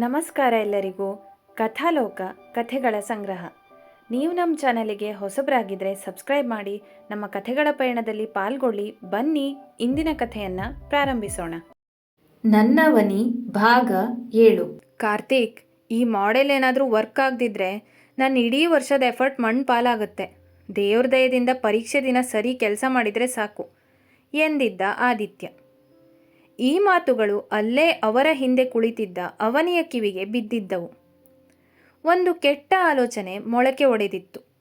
ನಮಸ್ಕಾರ ಎಲ್ಲರಿಗೂ. ಕಥಾಲೋಕ, ಕಥೆಗಳ ಸಂಗ್ರಹ. ನೀವು ನಮ್ಮ ಚಾನಲಿಗೆ ಹೊಸಬರಾಗಿದ್ದರೆ ಸಬ್ಸ್ಕ್ರೈಬ್ ಮಾಡಿ, ನಮ್ಮ ಕಥೆಗಳ ಪಯಣದಲ್ಲಿ ಪಾಲ್ಗೊಳ್ಳಿ, ಬನ್ನಿ, ಇಂದಿನ ಕಥೆಯನ್ನು ಪ್ರಾರಂಭಿಸೋಣ. ನನ್ನವನಿ ಭಾಗ ಏಳು. ಕಾರ್ತಿಕ್, ಈ ಮಾಡೆಲ್ ಏನಾದರೂ ವರ್ಕ್ ಆಗದಿದ್ರೆ ನನ್ನ ಇಡೀ ವರ್ಷದ ಎಫರ್ಟ್ ಮಣ್ಣು ಪಾಲಾಗುತ್ತೆ. ದೇವ್ರ ದಯದಿಂದ ಪರೀಕ್ಷೆ ದಿನ ಸರಿ ಕೆಲಸ ಮಾಡಿದರೆ ಸಾಕು. ಎಂದಿದ್ದ ಆದಿತ್ಯ. ಈ ಮಾತುಗಳು ಅಲ್ಲೇ ಅವರ ಹಿಂದೆ ಕುಳಿತಿದ್ದ ಅವನಿಯ ಕಿವಿಗೆ ಬಿದ್ದಿದ್ದವು. ಒಂದು ಕೆಟ್ಟ ಆಲೋಚನೆ ಮೊಳಕೆ ಒಡೆದಿತ್ತು.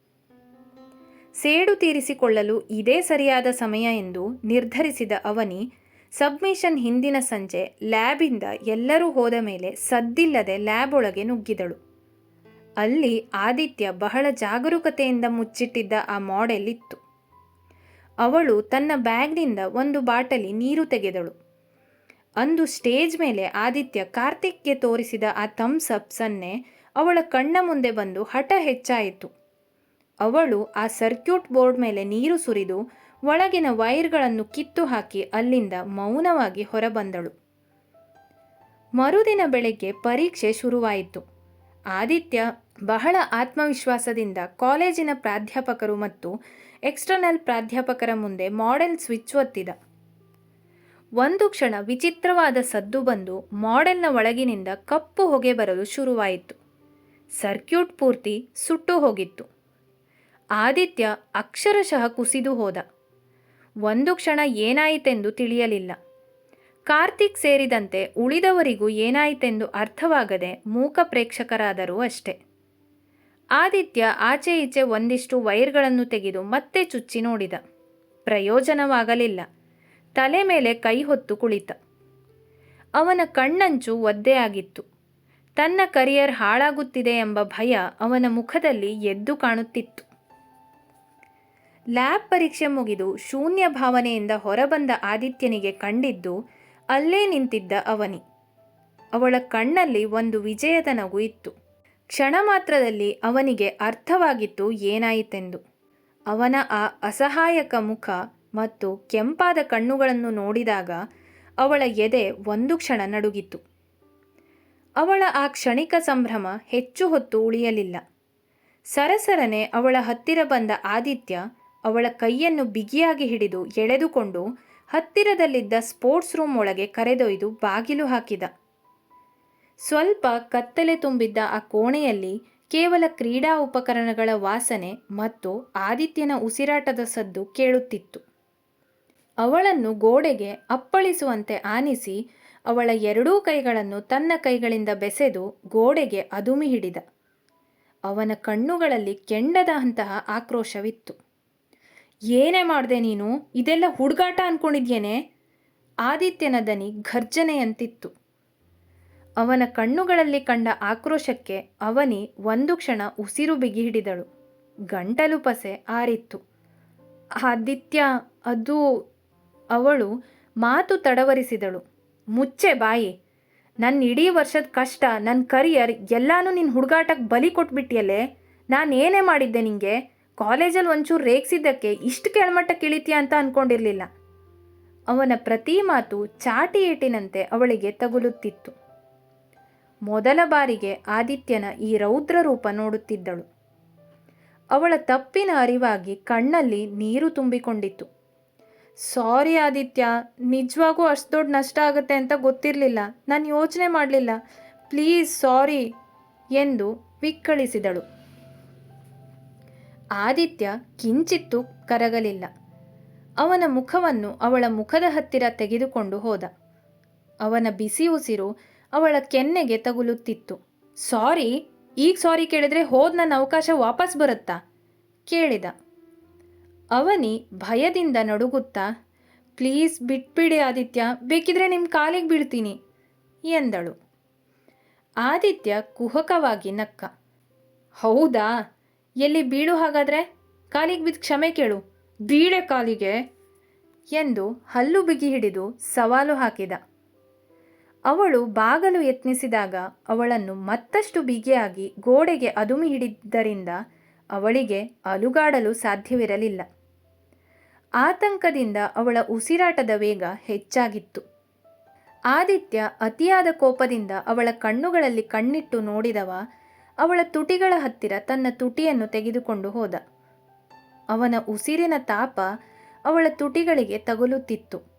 ಸೇಡು ತೀರಿಸಿಕೊಳ್ಳಲು ಇದೇ ಸರಿಯಾದ ಸಮಯ ಎಂದು ನಿರ್ಧರಿಸಿದ ಅವನಿ, ಸಬ್ಮಿಷನ್ ಹಿಂದಿನ ಸಂಜೆ ಲ್ಯಾಬಿಂದ ಎಲ್ಲರೂ ಹೋದ ಮೇಲೆ ಸದ್ದಿಲ್ಲದೆ ಲ್ಯಾಬ್ ಒಳಗೆ ನುಗ್ಗಿದಳು. ಅಲ್ಲಿ ಆದಿತ್ಯ ಬಹಳ ಜಾಗರೂಕತೆಯಿಂದ ಮುಚ್ಚಿಟ್ಟಿದ್ದ ಆ ಮಾಡೆಲ್ ಇತ್ತು. ಅವಳು ತನ್ನ ಬ್ಯಾಗ್ನಿಂದ ಒಂದು ಬಾಟಲಿ ನೀರು ತೆಗೆದಳು. ಅಂದು ಸ್ಟೇಜ್ ಮೇಲೆ ಆದಿತ್ಯ ಕಾರ್ತಿಕ್ಗೆ ತೋರಿಸಿದ ಆ ಥಮ್ಸ್ ಅಪ್ಸನ್ನೇ ಅವಳ ಕಣ್ಣ ಮುಂದೆ ಬಂದು ಹಠ ಹೆಚ್ಚಾಯಿತು. ಅವಳು ಆ ಸರ್ಕ್ಯೂಟ್ ಬೋರ್ಡ್ ಮೇಲೆ ನೀರು ಸುರಿದು ಒಳಗಿನ ವೈರ್ಗಳನ್ನು ಕಿತ್ತು ಹಾಕಿ ಅಲ್ಲಿಂದ ಮೌನವಾಗಿ ಹೊರಬಂದಳು. ಮರುದಿನ ಬೆಳಗ್ಗೆ ಪರೀಕ್ಷೆ ಶುರುವಾಯಿತು. ಆದಿತ್ಯ ಬಹಳ ಆತ್ಮವಿಶ್ವಾಸದಿಂದ ಕಾಲೇಜಿನ ಪ್ರಾಧ್ಯಾಪಕರು ಮತ್ತು ಎಕ್ಸ್ಟರ್ನಲ್ ಪ್ರಾಧ್ಯಾಪಕರ ಮುಂದೆ ಮಾಡೆಲ್ ಸ್ವಿಚ್ ಒತ್ತಿದ. ಒಂದು ಕ್ಷಣ ವಿಚಿತ್ರವಾದ ಸದ್ದು ಬಂದು ಮಾಡೆಲ್ನ ಒಳಗಿನಿಂದ ಕಪ್ಪು ಹೊಗೆ ಬರಲು ಶುರುವಾಯಿತು. ಸರ್ಕ್ಯೂಟ್ ಪೂರ್ತಿ ಸುಟ್ಟು ಹೋಗಿತ್ತು. ಆದಿತ್ಯ ಅಕ್ಷರಶಃ ಕುಸಿದು ಹೋದ. ಒಂದು ಕ್ಷಣ ಏನಾಯಿತೆಂದು ತಿಳಿಯಲಿಲ್ಲ. ಕಾರ್ತಿಕ್ ಸೇರಿದಂತೆ ಉಳಿದವರಿಗೂ ಏನಾಯಿತೆಂದು ಅರ್ಥವಾಗದೆ ಮೂಕ ಪ್ರೇಕ್ಷಕರಾದರೂ ಅಷ್ಟೆ. ಆದಿತ್ಯ ಆಚೆ ಈಚೆ ಒಂದಿಷ್ಟು ವೈರ್ಗಳನ್ನು ತೆಗೆದು ಮತ್ತೆ ಚುಚ್ಚಿ ನೋಡಿದ. ಪ್ರಯೋಜನವಾಗಲಿಲ್ಲ. ತಲೆ ಮೇಲೆ ಕೈ ಹೊತ್ತು ಕುಳಿತ. ಅವನ ಕಣ್ಣಂಚು ಒದ್ದೆಯಾಗಿತ್ತು. ತನ್ನ ಕರಿಯರ್ ಹಾಳಾಗುತ್ತಿದೆ ಎಂಬ ಭಯ ಅವನ ಮುಖದಲ್ಲಿ ಎದ್ದು ಕಾಣುತ್ತಿತ್ತು. ಲ್ಯಾಬ್ ಪರೀಕ್ಷೆ ಮುಗಿದು ಶೂನ್ಯ ಭಾವನೆಯಿಂದ ಹೊರಬಂದ ಆದಿತ್ಯನಿಗೆ ಕಂಡಿದ್ದು ಅಲ್ಲೇ ನಿಂತಿದ್ದ ಅವನಿ. ಅವಳ ಕಣ್ಣಲ್ಲಿ ಒಂದು ವಿಜಯದ ನಗು ಇತ್ತು. ಕ್ಷಣ ಮಾತ್ರದಲ್ಲಿ ಅವನಿಗೆ ಅರ್ಥವಾಗಿತ್ತು ಏನಾಯಿತೆಂದು. ಅವನ ಆ ಅಸಹಾಯಕ ಮುಖ ಮತ್ತು ಕೆಂಪಾದ ಕಣ್ಣುಗಳನ್ನು ನೋಡಿದಾಗ ಅವಳ ಎದೆ ಒಂದು ಕ್ಷಣ ನಡುಗಿತು ಅವಳ ಆ ಕ್ಷಣಿಕ ಸಂಭ್ರಮ ಹೆಚ್ಚು ಹೊತ್ತು ಉಳಿಯಲಿಲ್ಲ. ಸರಸರನೆ ಅವಳ ಹತ್ತಿರ ಬಂದ ಆದಿತ್ಯ ಅವಳ ಕೈಯನ್ನು ಬಿಗಿಯಾಗಿ ಹಿಡಿದು ಎಳೆದುಕೊಂಡು ಹತ್ತಿರದಲ್ಲಿದ್ದ ಸ್ಪೋರ್ಟ್ಸ್ ರೂಮ್ ಒಳಗೆ ಕರೆದೊಯ್ದು ಬಾಗಿಲು ಹಾಕಿದ. ಸ್ವಲ್ಪ ಕತ್ತಲೆ ತುಂಬಿದ್ದ ಆ ಕೋಣೆಯಲ್ಲಿ ಕೇವಲ ಕ್ರೀಡಾ ಉಪಕರಣಗಳ ವಾಸನೆ ಮತ್ತು ಆದಿತ್ಯನ ಉಸಿರಾಟದ ಸದ್ದು ಕೇಳುತ್ತಿತ್ತು. ಅವಳನ್ನು ಗೋಡೆಗೆ ಅಪ್ಪಳಿಸುವಂತೆ ಆನಿಸಿ ಅವಳ ಎರಡೂ ಕೈಗಳನ್ನು ತನ್ನ ಕೈಗಳಿಂದ ಬೆಸೆದು ಗೋಡೆಗೆ ಅದುಮಿ ಹಿಡಿದ. ಅವನ ಕಣ್ಣುಗಳಲ್ಲಿ ಕೆಂಡದ ಅಂತಹ ಆಕ್ರೋಶವಿತ್ತು. ಏನೇ ಮಾಡಿದೆ ನೀನು? ಇದೆಲ್ಲ ಹುಡುಗಾಟ ಅನ್ಕೊಂಡಿದ್ಯೇನೆ? ಆದಿತ್ಯನ ದನಿ ಘರ್ಜನೆಯಂತಿತ್ತು. ಅವನ ಕಣ್ಣುಗಳಲ್ಲಿ ಕಂಡ ಆಕ್ರೋಶಕ್ಕೆ ಅವನಿ ಒಂದು ಕ್ಷಣ ಉಸಿರು ಬಿಗಿ ಹಿಡಿದಳು. ಗಂಟಲು ಪಸೆ ಆರಿತ್ತು. ಆದಿತ್ಯ, ಅದು ಅವಳು ಮಾತು ತಡವರಿಸಿದಳು. ಮುಚ್ಚೆ ಬಾಯಿ ನನ್ನ ಇಡೀ ವರ್ಷದ ಕಷ್ಟ ನನ್ನ ಕರಿಯರ್ ಎಲ್ಲಾನು ನಿನ್ನ ಹುಡುಗಾಟಕ್ಕೆ ಬಲಿ ಕೊಟ್ಬಿಟ್ಟಿಯಲ್ಲೇ ನಾನು ಏನೇ ಮಾಡಿದ್ದೆ ನಿಂಗೆ? ಕಾಲೇಜಲ್ಲಿ ಒಂಚೂರು ರೇಗಿಸಿದ್ದಕ್ಕೆ ಇಷ್ಟು ಕೆಳಮಟ್ಟಕ್ಕೆ ಇಳಿತೀಯ ಅಂತ ಅಂದ್ಕೊಂಡಿರಲಿಲ್ಲ ಅವನ ಪ್ರತಿ ಮಾತು ಚಾಟಿ ಏಟಿನಂತೆ ಅವಳಿಗೆ ತಗುಲುತ್ತಿತ್ತು. ಮೊದಲ ಬಾರಿಗೆ ಆದಿತ್ಯನ ಈ ರೌದ್ರ ರೂಪ ನೋಡುತ್ತಿದ್ದಳು. ಅವಳ ತಪ್ಪಿನ ಅರಿವಾಗಿ ಕಣ್ಣಲ್ಲಿ ನೀರು ತುಂಬಿಕೊಂಡಿತ್ತು. ಸಾರಿ ಆದಿತ್ಯ, ನಿಜವಾಗೂ ಅಷ್ಟು ದೊಡ್ಡ ನಷ್ಟ ಆಗುತ್ತೆ ಅಂತ ಗೊತ್ತಿರಲಿಲ್ಲ. ನಾನು ಯೋಚನೆ ಮಾಡಲಿಲ್ಲ. ಪ್ಲೀಸ್ ಸಾರಿ ಎಂದು ವಿಕ್ಕಳಿಸಿದಳು. ಆದಿತ್ಯ ಕಿಂಚಿತ್ತು ಕರಗಲಿಲ್ಲ. ಅವನ ಮುಖವನ್ನು ಅವಳ ಮುಖದ ಹತ್ತಿರ ತೆಗೆದುಕೊಂಡು ಹೋದ. ಅವನ ಬಿಸಿ ಉಸಿರು ಅವಳ ಕೆನ್ನೆಗೆ ತಗುಲುತ್ತಿತ್ತು. ಸಾರಿ? ಈಗ ಸಾರಿ ಕೇಳಿದ್ರೆ ಹೋದ ನನ್ನ ಅವಕಾಶ ವಾಪಸ್ ಬರುತ್ತಾ? ಕೇಳಿದ. ಅವನಿ ಭಯದಿಂದ ನಡುಗುತ್ತಾ, ಪ್ಲೀಸ್ ಬಿಟ್ಬಿಡಿ ಆದಿತ್ಯ, ಬೇಕಿದ್ರೆ ನಿಮ್ಮ ಕಾಲಿಗೆ ಬೀಳ್ತೀನಿ, ಎಂದಳು. ಆದಿತ್ಯ ಕುಹಕವಾಗಿ ನಕ್ಕ, ಹೌದಾ? ಎಲ್ಲಿ ಬೀಳು ಹಾಗಾದ್ರೆ? ಕಾಲಿಗೆ ಬಿದ್ದು ಕ್ಷಮೆ ಕೇಳು, ಬೀಳೆ ಕಾಲಿಗೆ, ಎಂದು ಹಲ್ಲು ಬಿಗಿ ಹಿಡಿದು ಸವಾಲು ಹಾಕಿದ. ಅವಳು ಬಾಗಲು ಯತ್ನಿಸಿದಾಗ ಅವಳನ್ನು ಮತ್ತಷ್ಟು ಬಿಗಿಯಾಗಿ ಗೋಡೆಗೆ ಅದುಮಿ ಹಿಡಿದ್ದರಿಂದ ಅವಳಿಗೆ ಅಲುಗಾಡಲು ಸಾಧ್ಯವಿರಲಿಲ್ಲ. ಆತಂಕದಿಂದ ಅವಳ ಉಸಿರಾಟದ ವೇಗ ಹೆಚ್ಚಾಗಿತ್ತು. ಆದಿತ್ಯ ಅತಿಯಾದ ಕೋಪದಿಂದ ಅವಳ ಕಣ್ಣುಗಳಲ್ಲಿ ಕಣ್ಣಿಟ್ಟು ನೋಡಿದವ, ಅವಳ ತುಟಿಗಳ ಹತ್ತಿರ ತನ್ನ ತುಟಿಯನ್ನು ತೆಗೆದುಕೊಂಡು ಹೋದ. ಅವನ ಉಸಿರಿನ ತಾಪ ಅವಳ ತುಟಿಗಳಿಗೆ ತಗುಲುತ್ತಿತ್ತು.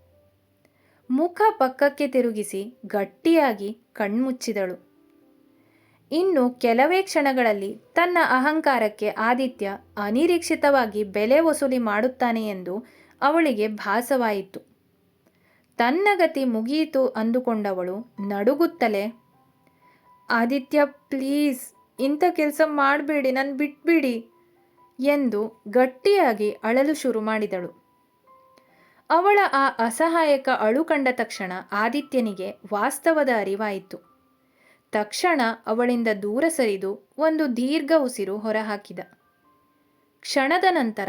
ಮುಖ ಪಕ್ಕಕ್ಕೆ ತಿರುಗಿಸಿ ಗಟ್ಟಿಯಾಗಿ ಕಣ್ಮುಚ್ಚಿದಳು. ಇನ್ನು ಕೆಲವೇ ಕ್ಷಣಗಳಲ್ಲಿ ತನ್ನ ಅಹಂಕಾರಕ್ಕೆ ಆದಿತ್ಯ ಅನಿರೀಕ್ಷಿತವಾಗಿ ಬೆಲೆ ವಸೂಲಿ ಮಾಡುತ್ತಾನೆ ಎಂದು ಅವಳಿಗೆ ಭಾಸವಾಯಿತು. ತನ್ನ ಗತಿ ಮುಗಿಯಿತು ಅಂದುಕೊಂಡವಳು ನಡುಗುತ್ತಲೇ, ಆದಿತ್ಯ, ಪ್ಲೀಸ್, ಇಂಥ ಕೆಲಸ ಮಾಡಬೇಡಿ ನನ್ನ ಬಿಟ್ಬಿಡಿ ಎಂದು ಗಟ್ಟಿಯಾಗಿ ಅಳಲು ಶುರು ಮಾಡಿದಳು. ಅವಳ ಆ ಅಸಹಾಯಕ ಅಳು ಕಂಡ ತಕ್ಷಣ ಆದಿತ್ಯನಿಗೆ ವಾಸ್ತವದ ಅರಿವಾಯಿತು. ತಕ್ಷಣ ಅವಳಿಂದ ದೂರ ಸರಿದು ಒಂದು ದೀರ್ಘ ಉಸಿರು ಹೊರಹಾಕಿದ. ಕ್ಷಣದ ನಂತರ,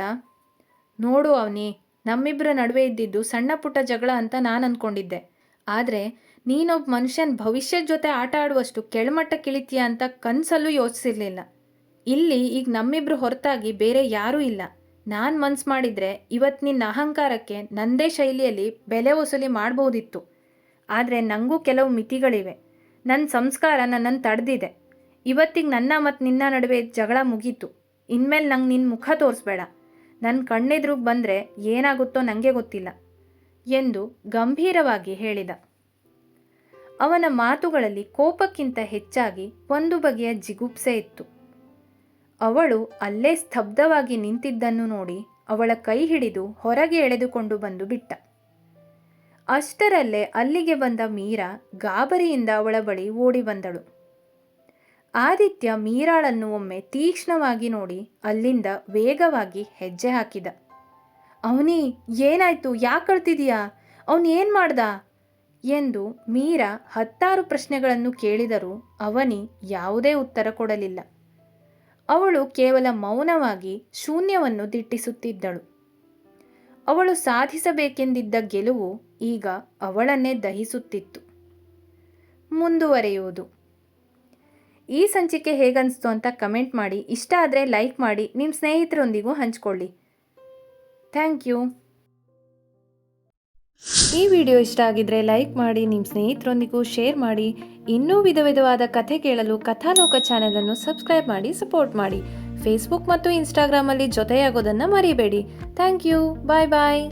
ನೋಡು ಅವನಿ ನಮ್ಮಿಬ್ಬರ ನಡುವೆ ಇದ್ದಿದ್ದು ಸಣ್ಣ ಪುಟ್ಟ ಜಗಳ ಅಂತ ನಾನು ಅಂದ್ಕೊಂಡಿದ್ದೆ ಆದರೆ ನೀನೊಬ್ಬ ಮನುಷ್ಯನ ಭವಿಷ್ಯದ ಜೊತೆ ಆಟ ಆಡುವಷ್ಟು ಕೆಳಮಟ್ಟಕ್ಕಿಳಿತೀಯ ಅಂತ ಕನಸಲ್ಲೂ ಯೋಚಿಸಿರಲಿಲ್ಲ. ಇಲ್ಲಿ ಈಗ ನಮ್ಮಿಬ್ರು ಹೊರತಾಗಿ ಬೇರೆ ಯಾರೂ ಇಲ್ಲ. ನಾನು ಮನ್ಸು ಮಾಡಿದರೆ ಇವತ್ತು ನಿನ್ನ ಅಹಂಕಾರಕ್ಕೆ ನಂದೇ ಶೈಲಿಯಲ್ಲಿ ಬೆಲೆ ವಸೂಲಿ ಮಾಡ್ಬೋದಿತ್ತು. ಆದರೆ ನನಗೂ ಕೆಲವು ಮಿತಿಗಳಿವೆ. ನನ್ನ ಸಂಸ್ಕಾರ ನನ್ನನ್ನು ತಡೆದಿದೆ. ಇವತ್ತಿಗೆ ನನ್ನ ಮತ್ತು ನಿನ್ನ ನಡುವೆ ಜಗಳ ಮುಗೀತು. ಇನ್ಮೇಲೆ ನಂಗೆ ನಿನ್ನ ಮುಖ ತೋರಿಸ್ಬೇಡ. ನನ್ನ ಕಣ್ಣೆದ್ರಿಗೆ ಬಂದರೆ ಏನಾಗುತ್ತೋ ನನಗೆ ಗೊತ್ತಿಲ್ಲ ಎಂದು ಗಂಭೀರವಾಗಿ ಹೇಳಿದ. ಅವನ ಮಾತುಗಳಲ್ಲಿ ಕೋಪಕ್ಕಿಂತ ಹೆಚ್ಚಾಗಿ ಒಂದು ಬಗೆಯ ಜಿಗುಪ್ಸೆ ಇತ್ತು. ಅವಳು ಅಲ್ಲೇ ಸ್ತಬ್ಧವಾಗಿ ನಿಂತಿದ್ದನ್ನು ನೋಡಿ ಅವಳ ಕೈ ಹಿಡಿದು ಹೊರಗೆ ಎಳೆದುಕೊಂಡು ಬಂದು ಬಿಟ್ಟ. ಅಷ್ಟರಲ್ಲೇ ಅಲ್ಲಿಗೆ ಬಂದ ಮೀರಾ ಗಾಬರಿಯಿಂದ ಅವಳ ಬಳಿ ಓಡಿ ಬಂದಳು. ಆದಿತ್ಯ ಮೀರಾಳನ್ನು ಒಮ್ಮೆ ತೀಕ್ಷ್ಣವಾಗಿ ನೋಡಿ ಅಲ್ಲಿಂದ ವೇಗವಾಗಿ ಹೆಜ್ಜೆ ಹಾಕಿದ. ಅವನಿ, ಏನಾಯ್ತು? ಯಾಕೆ ಕಳ್ತಿದೀಯಾ ಅವನು ಏನು ಮಾಡ್ದ? ಎಂದು ಮೀರಾ ಹತ್ತಾರು ಪ್ರಶ್ನೆಗಳನ್ನು ಕೇಳಿದರೂ ಅವನಿ ಯಾವುದೇ ಉತ್ತರ ಕೊಡಲಿಲ್ಲ. ಅವಳು ಕೇವಲ ಮೌನವಾಗಿ ಶೂನ್ಯವನ್ನು ದಿಟ್ಟಿಸುತ್ತಿದ್ದಳು. ಅವಳು ಸಾಧಿಸಬೇಕೆಂದಿದ್ದ ಗೆಲುವು ಈಗ ಅವಳನ್ನೇ ದಹಿಸುತ್ತಿತ್ತು. ಮುಂದುವರೆಯುವುದು. ಈ ಸಂಚಿಕೆ ಹೇಗನ್ನಿಸ್ತು ಅಂತ ಕಮೆಂಟ್ ಮಾಡಿ. ಇಷ್ಟ ಆದರೆ ಲೈಕ್ ಮಾಡಿ. ನಿಮ್ಮ ಸ್ನೇಹಿತರೊಂದಿಗೂ ಹಂಚ್ಕೊಳ್ಳಿ. Thank you. ಈ ವಿಡಿಯೋ ಇಷ್ಟ ಆಗಿದ್ರೆ ಲೈಕ್ ಮಾಡಿ ನಿಮ್ಮ ಸ್ನೇಹಿತರೊಂದಿಗೂ ಶೇರ್ ಮಾಡಿ. ಇನ್ನೂ ವಿಧ ವಿಧವಾದ ಕಥೆ ಕೇಳಲು ಕಥಾಲೋಕ ಚಾನೆಲನ್ನು ಸಬ್ಸ್ಕ್ರೈಬ್ ಮಾಡಿ, ಸಪೋರ್ಟ್ ಮಾಡಿ. ಫೇಸ್ಬುಕ್ ಮತ್ತು ಇನ್ಸ್ಟಾಗ್ರಾಮಲ್ಲಿ ಜೊತೆಯಾಗೋದನ್ನು ಮರಿಬೇಡಿ. Thank you bye bye